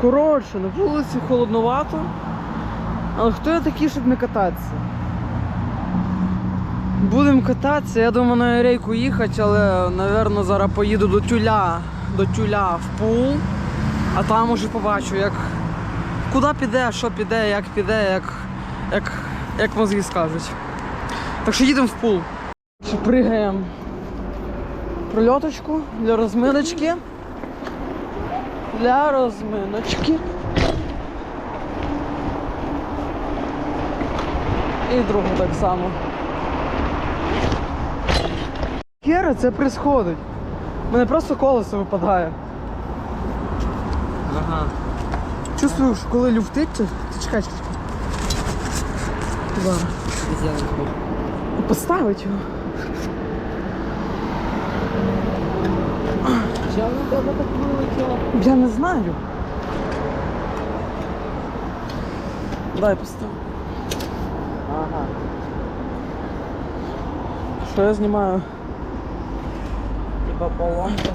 Коротше, на вулиці холодновато. Але хто я такий, щоб не кататися? Будемо кататися, я думаю на рейку їхати, але, напевно, зараз поїду до тюля, до тюля в пул, а там уже побачу, як куди піде, що піде, як піде, як, як, як мозги скажуть. Так що їдемо в пул. Пригаємо прольоточку для розминочки. Для розминочки. І другу так само. Хера, це присходить. У мене просто колесо випадає. Ага. Чувствую, що коли люфтить, ти чекай, чекай. Поставить його. На тебе так вилетіло? Я не знаю. Дай постав. Ага. Що я знімаю? Типа поломка.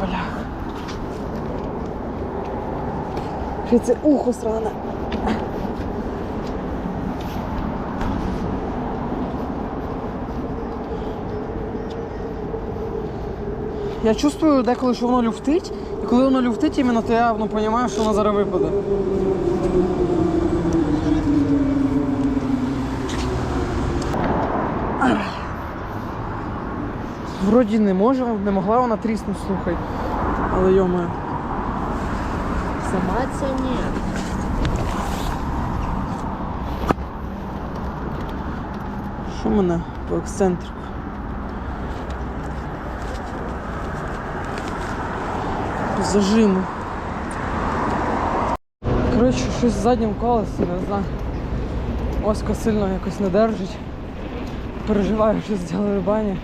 Блях. Ще це ухо сране. Я чувствую деколи, що воно люфтить, і коли воно люфтить, іменно, то я ну, розумію, що воно зараз випаде. Вроді не може, не могла вона тріснути, слухай. Але йома. Сама це ні. Що мене по ексцентрику? Зажиму. Коротше, щось з заднім колесом, не знаю. Оська сильно якось не держить. Переживаю, що зробили бані.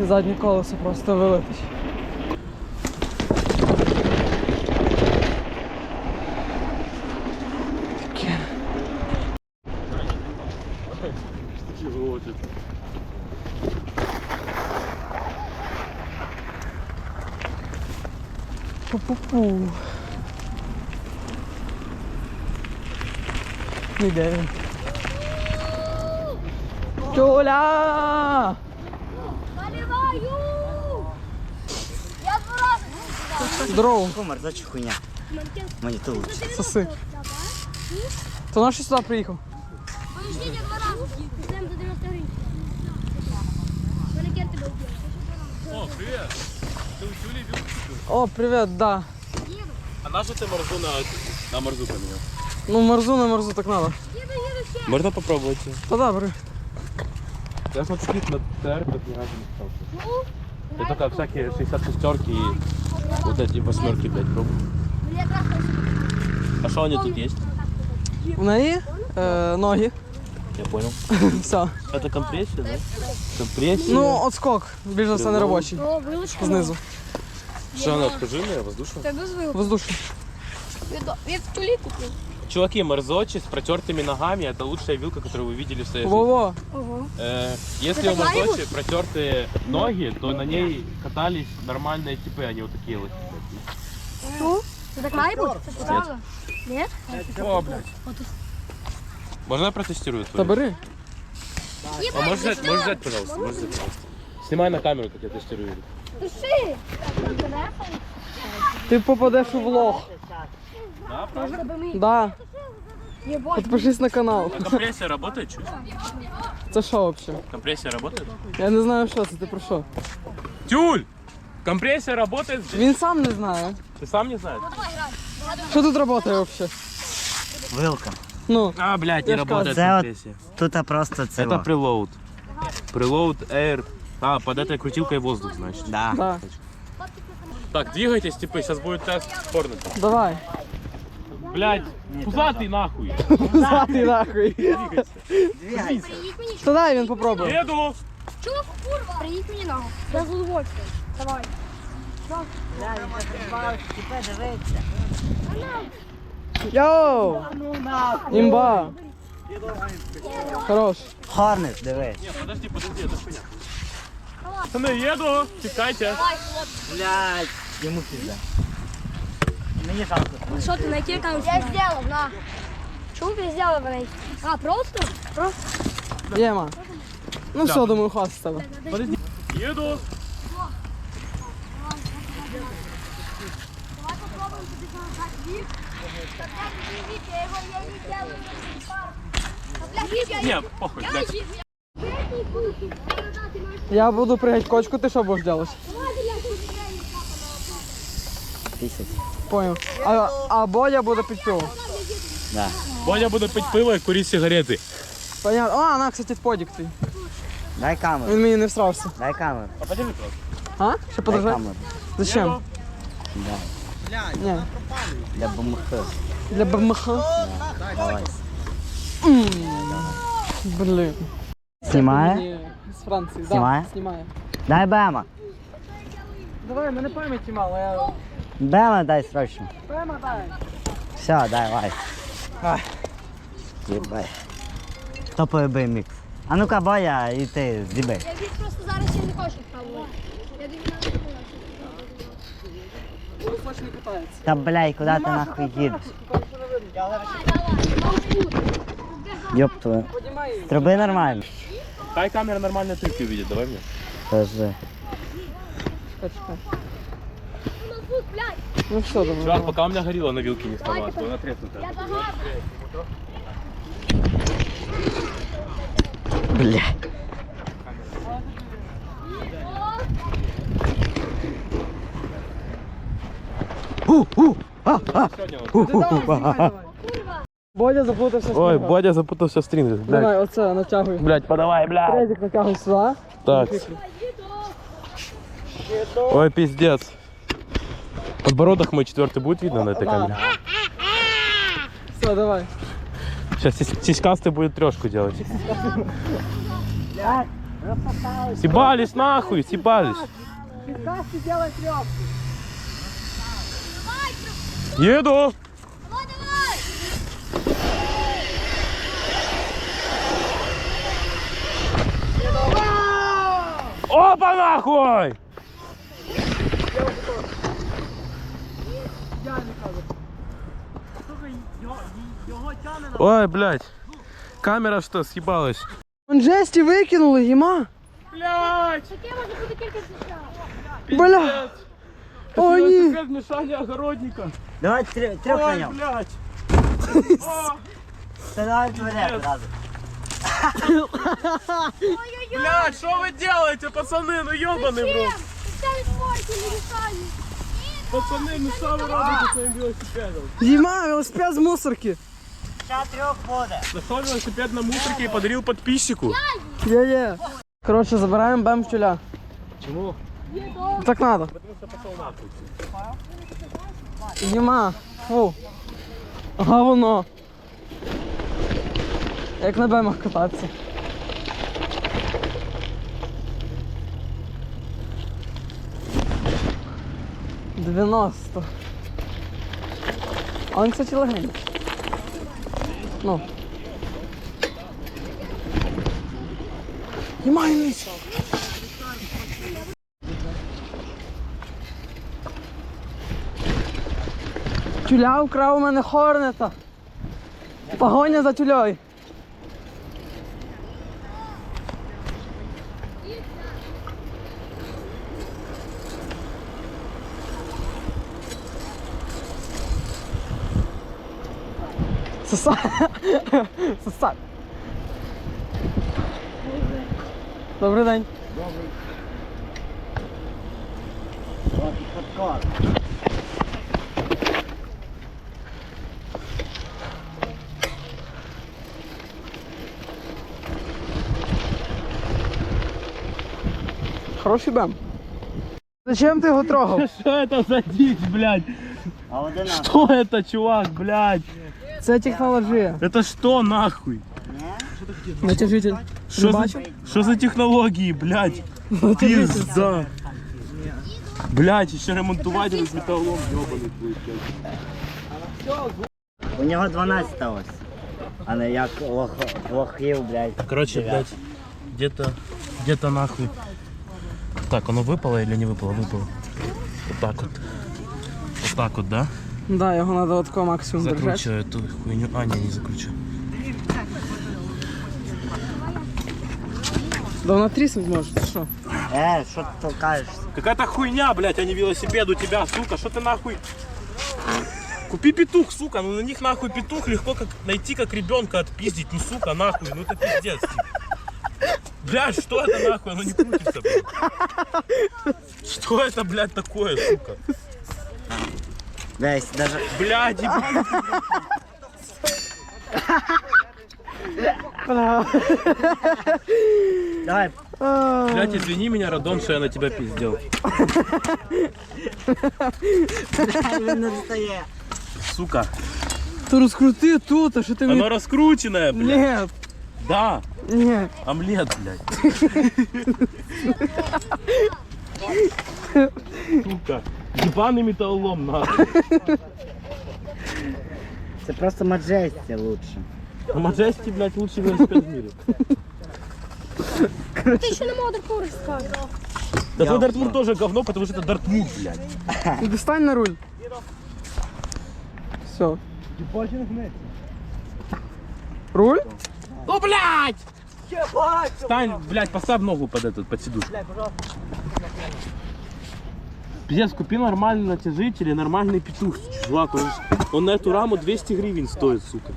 І заднє колесо просто вилетить. Таке. Пу-пу-пу. Не йде він. Я два раза. Здорово, Комар, за хуйня. Мені то лучше. соси. То наш сюди приїхав? Подождите два раза. Ждем до 90 гривен. Манекен тебе убил. О, привіт, да. А на що ти морзу на, на морзу поміняв? Ну мерзу на мерзу так надо. Можна попробувати? Та добре. Я смотрю, на ТР тут ни разу не стал. Ну, Я только всякие 66 и вот эти восьмерки, блядь, пробую. А что они тут есть? В неї е, ноги. Я понял. Все. Это компрессия, да? Компрессия. Ну, отскок. Більш за все не робочий. О, вилочка. Знизу. Что она, пружинная, воздушная? Це без вилки. Воздушний. Я в тулі купив. Чуваки, морзочи с протертыми ногами это лучшая вилка, которую вы видели в своей жизни. Во-во. Ого. Э, если Это у морзочи протертые ноги, то на ней катались нормальные типы, а не вот такие вот. Ну, це так має бути? Це правда? Ні? О, блядь. Можно я протестирую Та твою? бери. А можешь взять, можешь взять, пожалуйста, можешь взять, пожалуйста. Снимай на камеру, как я тестирую. Души! Ти попадеш у влог. Да. Підпишись на канал. Компрессия работает чуть? Це що взагалі? Компрессия работает? Я не знаю, що це, ти про що? Тюль! Компрессия работает здесь? Він сам не знає. Ты сам не знаешь? Що тут працює взагалі? Вилка. Ну, А, блядь, Я ж кажу. Це от тут просто це. Это прилоуд. Прилоуд air. А, под этой крутилкой воздух, значит. Да. да. Так, двигайтесь, типы, сейчас будет тест порнота. Давай. Блядь, пузатый нахуй. Зати нахуй. Приїдь мені, Та дай він попробує. Еду! чув, курва? Приїдь мені ногу. Я з удовольствием. Давай. Йоу! Імба! Хорош. Хорнет, дивись. Подожди, подожди, это хуйня. Пацаны, еду. Чекайте. Блядь, йому пізда. Мені жалко. Що ти на який аккаунт? Я зробив, на. Чому ти на який? А, просто? Просто. Єма. Ну все, думаю, хватить з тебе. Еду. Давай попробуем вік. Так я не вік, я його я не делаю. А, блядь, я Не, похуй, блядь. Я буду пригати кочку, ти що будеш робити? Тисяч. Понял. А, а Бодя буде під пиво. Да. Бодя буде пить пиво і курити сигарети. Понятно. А, на, кстати, подік твій. Дай камеру. Він мені не всрався. Дай камеру. А подержи просто. А? Ще Дай подожди? камеру. Зачем? Да. Ні. Для БМХ. Для БМХ. Давай. Блін. Знімає? Мені З Франції. Да, знімає. Дай Бема. Давай, мене пам'яті мало, я... Бема дай срочно. Прямо дай. Все, давай. Ай. Єбай. Топовий беймікс. А ну-ка, Боя, і ти з'їбай. Я вік просто зараз ще не хочу пробувати. Я думаю, не хочу. Та блядь, куди ти нахуй їдеш? Йоп твою. Труби нормально. Хай камера нормально трюки увидит, давай мне. Скажи. Чекай, чекай. Ну, тут, блядь, Ну все, думаю. Чувак, пока у меня горилла на вилке не сломалась, то она треснутая. я загадую. Бля. У-у! А, а! Сегодня вот. У-у! Знімай, давай. Бодя заплутався в Ой, снігах. Бодя запутался в стринге. Блядь, Давай, оце, натягуй. блядь, подавай, блядь. Резик натягуй сюди. Так. Ой, пиздец. Подбородок мой четвертый будет видно на этой камере? Все, давай. Сейчас сиськастый будет трешку делать. Съебались нахуй, съебались. Еду. Давай, давай! Опа нахуй! Ой, блядь. Камера что, съебалась? Он жесті викинули, їма. Блядь! Таке може бути кілька сестра. Бля. О, ні. Как вмешание огородника. Давай трьох трьох на Ой, ньому. блядь. Та давай творять одразу. Блядь, что вы делаете, пацаны? Ну ёбаный в рот. Це іспортили, Віталій. Пацаны, ну что вы робите своим велосипедом? Їма, велосипед з мусорки. Ще трьох буде. Нашел велосипед на мусорке и подарил подписчику. Є-є. Коротше, забираємо бем в тюля. Чему? Так надо. Потому что пошел нахуй. Їма. Фу. Ага, воно. Як на бемах кататися. Дев'яносто. Він, кстати, легенький. Ну. Немає Ніч. Тюля украв у мене хорнета. Погоня за тюльою. Соса. Соса. Добрий день. Хороший бем. Зачем ти його трогав? Что это за дичь, блядь? А один на. Что это, чувак, блядь? Це технологія. Это что нахуй? Натяжитель. Что за, бачив? что за технологии, блядь? Пизда. Блядь, еще ремонтувати з металлом, ёбаний будет, блядь. У нього 12 ось. А не як лох, лохів, блядь. Короче, блядь, где-то, где-то нахуй Так, оно выпало или не выпало? Выпало. Вот так вот. Вот так вот, да? Да, його треба от такого максимум держати. Закручиваю эту хуйню. А, не, не закручиваю. Да вона тріснуть може, ти що? Е, що ти толкаєшся? Какая-то хуйня, блядь, а не велосипед у тебя, сука. Что ты нахуй? Купи петух, сука. Ну на них нахуй петух легко как найти, как ребенка отпиздить. Ну сука, нахуй. Ну это пиздец. типа. Блядь, что это нахуй? Оно не крутится, блядь. Что это, блядь, такое, сука? Десь, даже... Блядь, ебать. Давай, Блядь, извини меня, Радон, что я на тебя пиздел. він не встає. Сука. Ти розкрути тут, а що ти Оно мені... раскрученное, блядь. Ні, Да. ні. Омлет, блядь. Сука. Ебаный металлолом, нахуй. Це просто маджестя лучше. А Маджести, блядь, лучший велосипед в мире. Ти ще не мог таку розказати. Да твой Дартмур тоже говно, потому что это Дартмур, блядь. Іди стань на руль. Все. Руль? Ну, блядь! Стань, блядь, поставь ногу под этот, под сидушку. Пиздец, купи нормальный натяжитель и нормальный петух, чувак. Он, он на эту раму 200 гривен стоит, сука.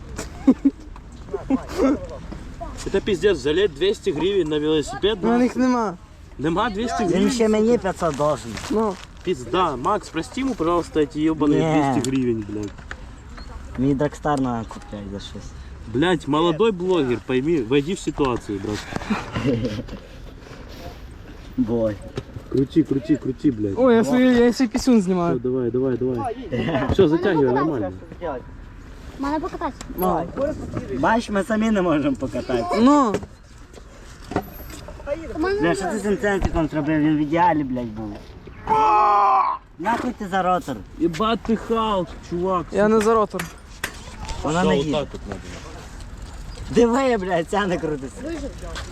Это пиздец, залить 200 гривен на велосипед. На них нема. Нема 200 Він гривен. ще мені 500 должен. Ну, Пизда. Макс, прости ему, пожалуйста, эти ебаные Не. 200 гривен, блядь. Мій Драгстар на купляй за щось. Блядь, молодой блогер, пойми, войди в ситуацию, брат. Бой. Крути, крути, крути, блядь. ой, я свій, я свій пісюн Всё, знімаю. давай, давай, давай. Все, затягивай, нормально. Мене покатати. Ну, Бач, ми самі не можемо покататися. ну, Бля, що ти з інцентиком зробив? Він в ідеалі, блядь, був. Нахуй ти за ротор? Ебать ты Халк, чувак. я не за ротор. Вона не їде. Диви, блядь, ця не крутиться.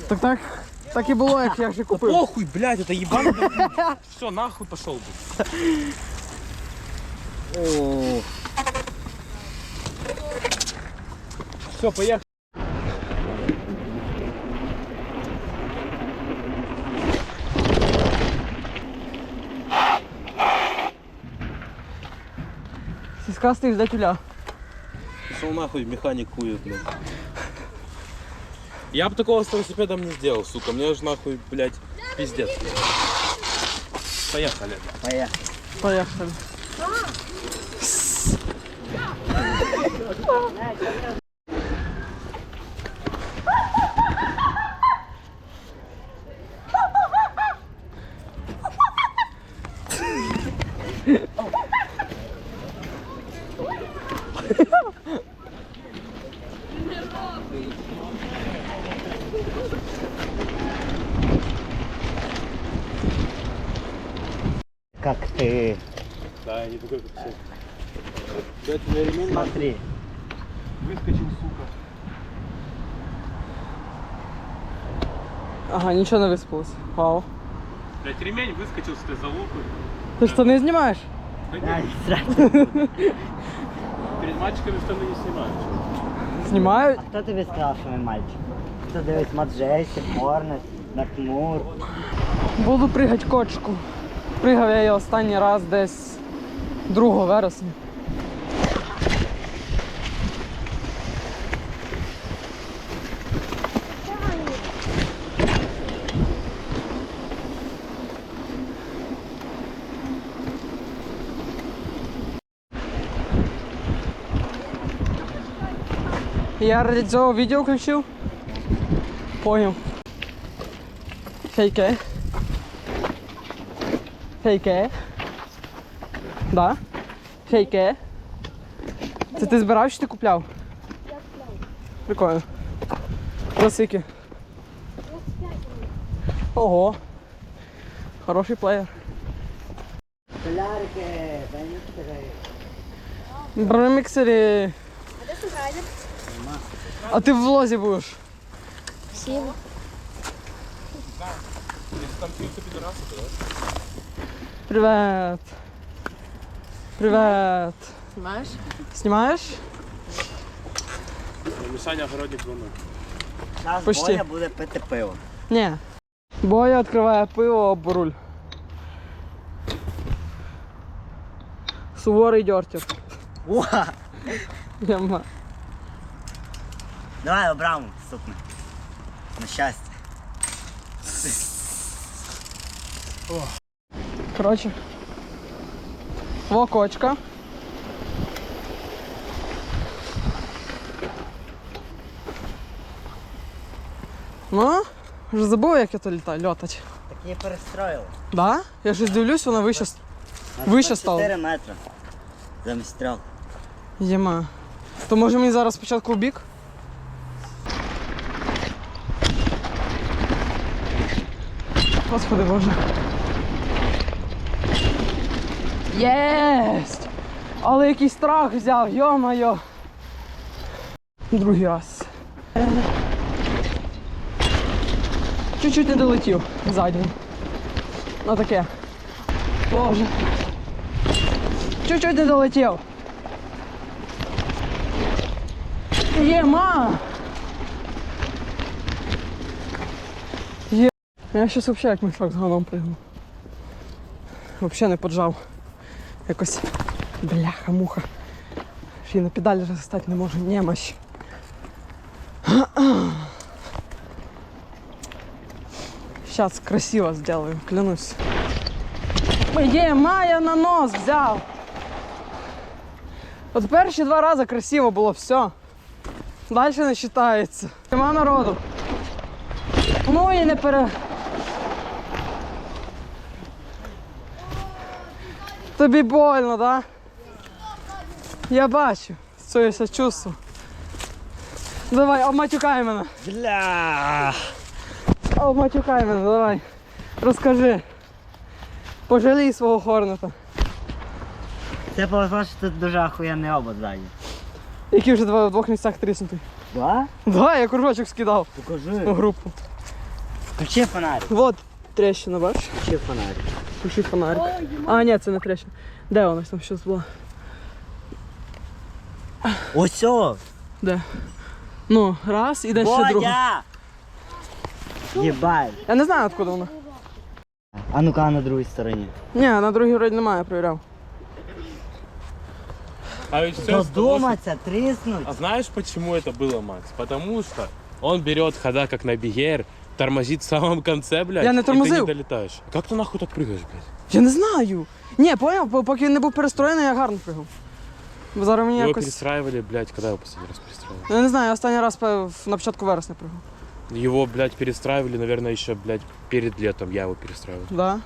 Так так, так і було, як я вже купив. Похуй, блядь, это ебаный Все, нахуй пошел бы. О, Все, поехали. Сіскастий жде тюля. Пошел нахуй, механик хует, блядь. Я бы такого с велосипедом не сделал, сука. Мне же нахуй, блядь, пиздец. Поехали. поїхали. Поїхали. Как ты? Да, я не такой, как все. Блядь, у меня ремень Смотри. выскочил, сука. Ага, нічого не виспалось. Вау. Блядь, ремень выскочил с этой залупы. Ти штани знімаєш? Ай, здрасте. Перед мальчиками штаны не снимают. Знімають. Хто тобі сказав, що він мальчик? Хто дивись Маджесі, Хорнет, Накмур. Буду пригати кочку. Пригав я її останній раз десь 2 вересня. Я ради цього відео включив. Поняв. Фейке. Фейке. Да? Фейке. Це ти збирав чи ти купляв? Я купляв. Прикольно. За скільки? Ого. Хороший плеєр. Солярики, дай не А де сухайдер? А ти в влозі будеш. Сів. там тільки підраси, да? Привет. Привет. Знаєш? Снимаешь? Мішаня огородник двоно. Зараз Почти. Боя буде пити пиво. Не. Боя відкриває пиво об руль. Суворий дьортер. Уа! Яма. Давай обрав наступне. На щастя. Коротше. Во кочка. Ну, вже забув, як я то літаю, льотать. Так її перестроїли. Да? Я щось дивлюсь, вона вище. Вище стало. 4 метри. Замість трьох. Єма. То може мені зараз спочатку в бік? Господи Боже. Єсть! Але який страх взяв, йо-моє. Другий раз. Чуть-чуть не долетів заднім. Ну таке. Боже. Чуть-чуть не долетів. Ема! Є. Я щас взагалі як мішок з ганом пригну. Взагалі не поджав. Якось бляха-муха. Ще й на педалі вже стати не можу. Немощ. Сейчас красиво сделаю, клянусь. Ема, я на нос взяв. От перші два рази красиво було все. Далі не вважається. Нема народу. Ну і не пере. Тобі больно, да? Я бачу. Це я ся чувствую. Давай, обматюкай мене. Бля! Обматюкай мене, давай. Розкажи. Пожалій свого хорнета. Це повезло, що тут дуже охуєнний обод ззаді. Який вже два- в двох місцях тріснутий. Да? Да, я кружочок скидав у Покажи. групу. Включи фонарик. Вот трещина, бачиш? Включи фонарик. Включи фонарик. А, ні, це не трещина. Де вона ж там щось була? Ось о! Де? Ну, раз і де ще друга. Бодя! Єбать. Я не знаю, откуда вона. А ну-ка на другій стороні. Ні, на другій вроді немає, я перевіряв. А ведь все Додуматься, тріснуть. А знаешь, почему это было, Макс? Потому что он берет хода как на бигер, тормозит в самом конце, блядь, Я не и ты тормозил. не долетаешь. Как ты нахуй так прыгаешь, блядь? Я не знаю. Ні, поняв, по- поки він не був перестроєний, я гарно пригав. Бо зараз мені Его якось. перестраивали, блядь, когда его последний раз перестраивали? Я не знаю, я останній раз пе- на початку вересня пригав. Его, блядь, перестраивали, наверное, еще, блядь, перед летом я его перестраивал. Да.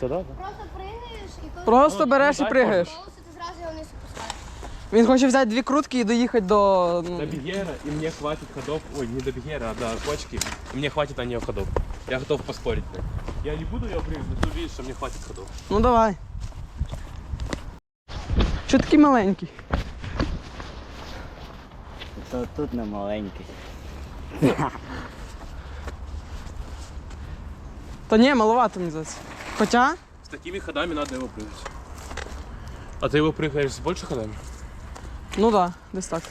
Тогда, да. Просто пригаєш і коли Просто Ну, береш і ну, так пригаєш. Він хоче взяти дві крутки і доїхати до. ну, До бигера, и мне хватит ходов, ой, не до бигера, а до кочки, и мне хватит на нее ходов. Я готов поспорить, блядь. Я не буду ее прыгать, но ты увидишь, что мне хватит ходов. Ну давай. Що такий маленький? То тут не маленький. Та ні, маловато мені здається. Хоча, С такими ходами надо его прыгать. А ты его прыгаешь с больше ходами? Ну да, десь так.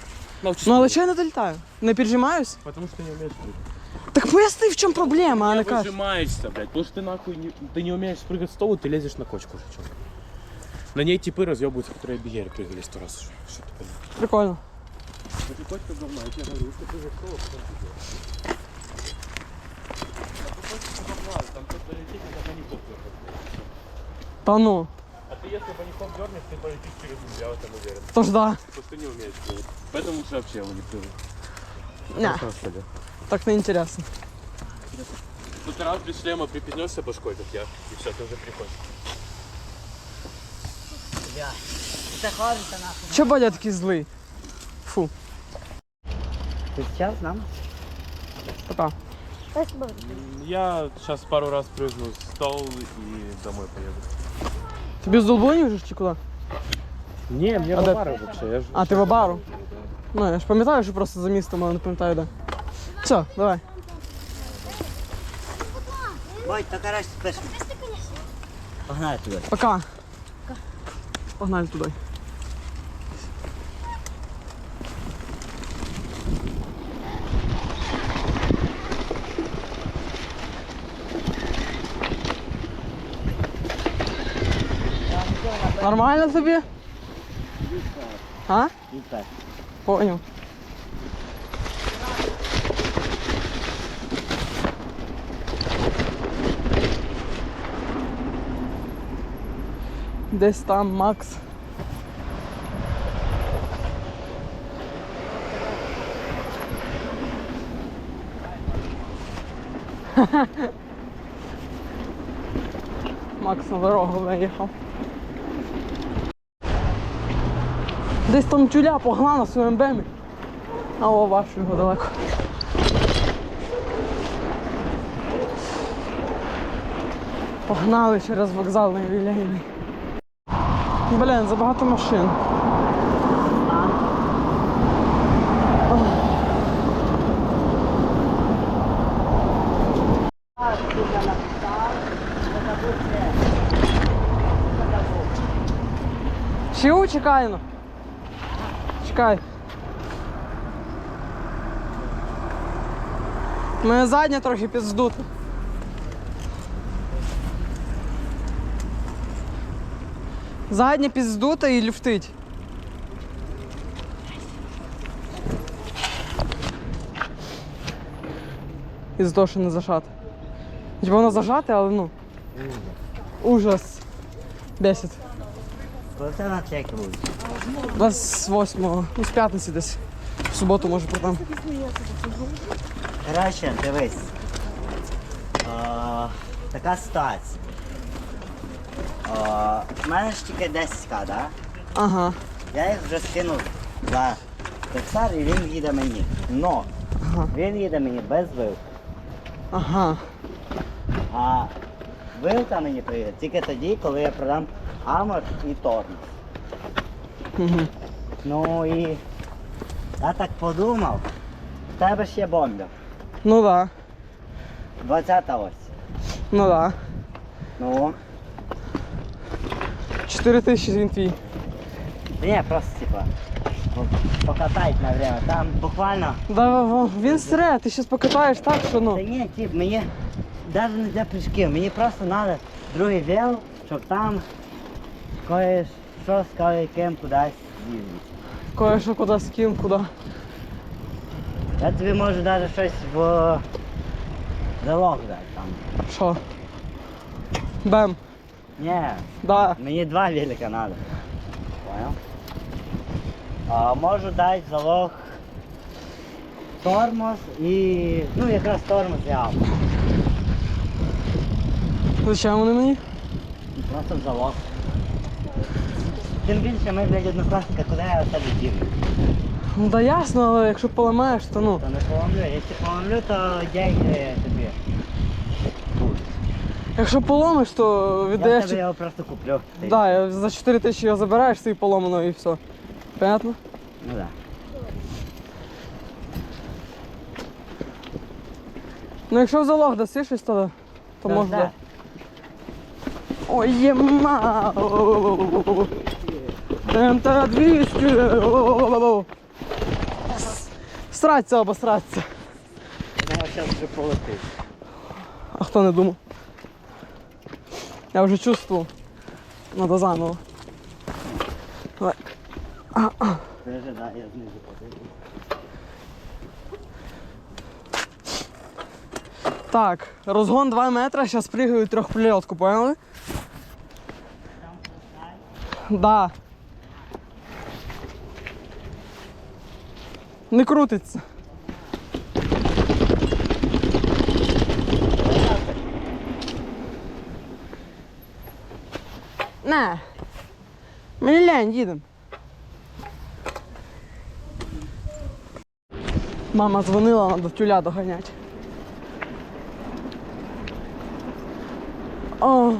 Научись. Ну але чого я не долітаю? Не піджимаюсь? Потому что ты не умеешь прыгать. Так поясни, в чому проблема, а Не не кажеш. выжимаешься, блядь. Потому что ты нахуй не, ты не умеешь прыгать с того, ты лезешь на кочку уже. чё. На ней типы разъебываются, которые бигеры прыгали сто раз уже. Что ты понимаешь? Прикольно. Ты ты не Та ну, А ты если банихом дернешь, ты полетишь через землю, я в этом уверен. то ж да. Потому что ты не умеешь прыгать. Поэтому лучше вообще его не прыгать. Ня, Просто на столе. так не інтересно. Ну ты раз без шлема припизнешься башкой, как я, и все, ты уже приходишь. Бля. Це ходиться нахуй. Чого Бодя такий злий? Фу, Ти зараз з нами? пока. Я сейчас пару раз прыгну в стол и домой поеду. Тобі з долбоні вже чи куди? Не, мне А да- Бавара вообще, я ж... А, ти в Абару? Ну, я ж пам'ятаю, що просто за містом, але не пам'ятаю де. Все, давай. Бой, то краще спеш. Погнали туди. Пока. Погнали туди. Нормально тобі? А? Понял. Десь там Макс. Макс на дорогу виїхав. Десь там тюля погнала на своєму бемі. А о, бачу його далеко. Погнали через вокзальний вілейний. Блін, забагато машин. Чого чекай ну? Чекай. Моє заднє трохи підздуто. Заднє підздуто і люфтить. Із того, що не зажати. Типа воно зажате, але ну. Ужас. Бесить. Це на чеки будуть? 28-го, ну з п'ятниці десь. В суботу може продам. Коротше, дивись. А, така ситуація. А, У мене ж тільки 10к, да? Ага. Я їх вже скинув за Тексар і він їде мені. Но Ага. він їде мені без вилки. Ага. А вилка мені приїде тільки тоді, коли я продам Амор і. Угу. Ну і я так подумав, в тебе ж є бомбер. Ну да. 20 ось. Ну да. Ну, 4 тисячі він твій. ні, просто типа по- покатать на время. Там буквально. Да, він сре, ти зараз покатаєш так, що Та ну. ні, тип, мені навіть не для прыжків, мені просто треба другий вел, щоб там кое що з кое-ким кудись їздити. Кое-що куди з ким, куди. Я тобі можу навіть щось в залог дати там. Що? Бем. Ні, Да. мені два велика треба. Понял? А, можу дати залог тормоз і. Ну якраз тормоз і авто. Зачем вони мені? Просто в залог. Тим більше ми, блядь, однокласника, куди я тебе дівлю? Ну да ясно, але якщо поламаєш, то ну. То не поламлю. Якщо поламлю, то дяйте тобі. Якщо поломиш, то Я віддаєш. тебе його просто куплю. Ти- Да, за 4 тисячі його забираєш, свій поломано і все. Понятно? Ну да. Ну якщо в залог даси щось, то, то Ну, можна. да. Ой, ємау! МТ-200. Сраться, обосраться. Вона зараз вже полетить. А хто не думав? Я вже чувствував. Надо заново. Давай. Я знизу подивлюсь. Так, розгон 2 метра, зараз пригаю трьохпльотку, поняли? Там Да. Не крутиться. На, Мені лянь, їдем. Мама дзвонила, треба тюля доганяти. О.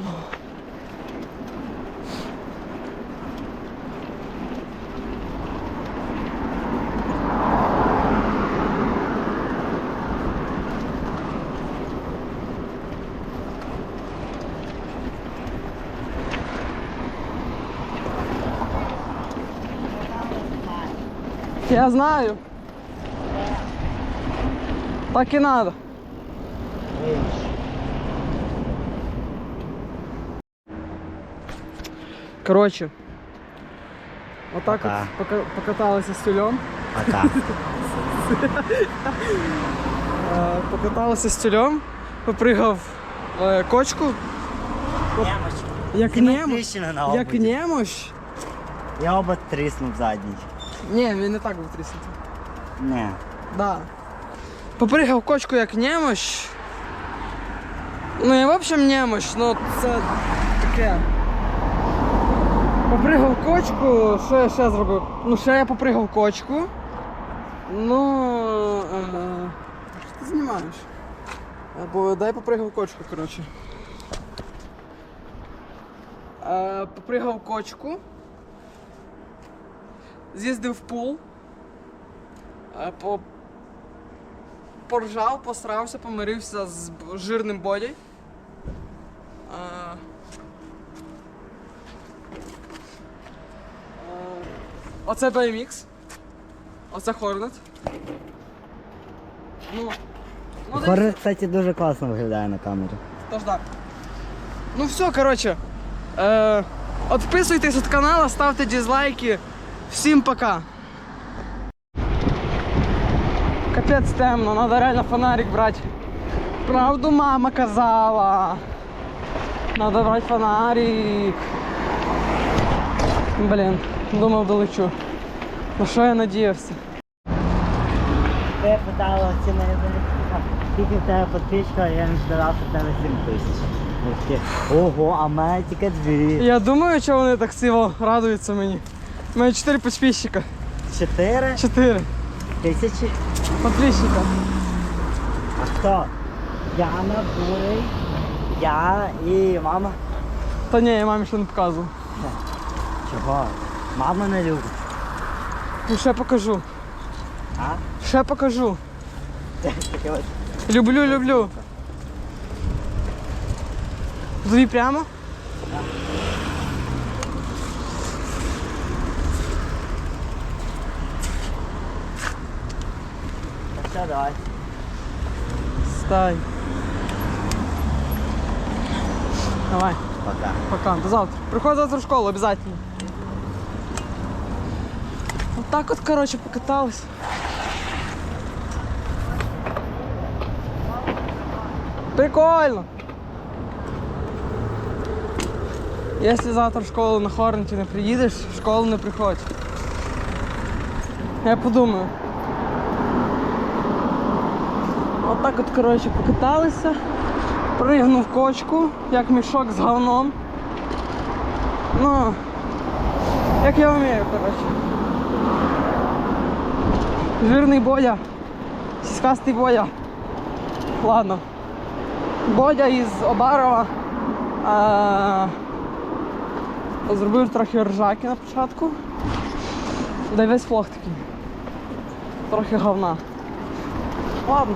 Я знаю. Так і надо. Коротше. Отак Пока. от пока- покаталися з тюлем. Пока. Е, Покаталися з тюлем, попригав е, кочку. Як немощ. на Як обуті. немощ. Я обод тріснув задній. Ні, він не так був тріснутий. Не. Да. Попригав кочку як немощ. Ну і в общем немощ, ну це таке. Попригав кочку, що я ще зробив? Ну ще я попригав кочку. Ну. Е, що ти знімаєш? Або дай попригав кочку, коротше. Е, попригав кочку. З'їздив в пул. Е, по, поржав, посрався, помирився з жирним боді. Е, Оце BMX. Оце Hornet. Ну, ну Хорnet, кстати, дуже класно виглядає на камері. Тож так. Ну все, коротше. Е, Підписуйтесь від каналу, ставте дизлайки. Всім пока. Капець темно, надо реально фонарик брати. Правду мама казала. Надо брати фонарик. Блін, думав долечу. На що я надіявся? Ти питала ці на Скільки в тебе підписчика, я не сказав, в тебе 7 тисяч. Ого, а мене тільки дві. Я думаю, чого вони так сиво радуються мені. У мене 4 підписчика. Чотири 4 тисячі. підписчика. А хто? Яна, Бурий, я і мама. Та ні, я мамі ще не показував. Чого? Мама не любить. Ну ще покажу. А? Ще покажу. Таке от. Люблю, люблю. Тобі прямо? Ну Давай. Стай. Давай, Пока. пока. До завтра. Приходь завтра в школу, обязательно. Вот так вот, короче, покаталась. Прикольно. Если завтра в школу на Хорнеті не приїдеш, в школу не приходь. Я подумаю. Отак от, коротше, покаталися, пригнув кочку, як мішок з говном. Ну, як я вмію, коротше. Жирний Бодя, сіскастий Бодя. Ладно. Бодя із Обарова е- зробив трохи ржаки на початку. Й весь флог такий. Трохи говна. Ладно.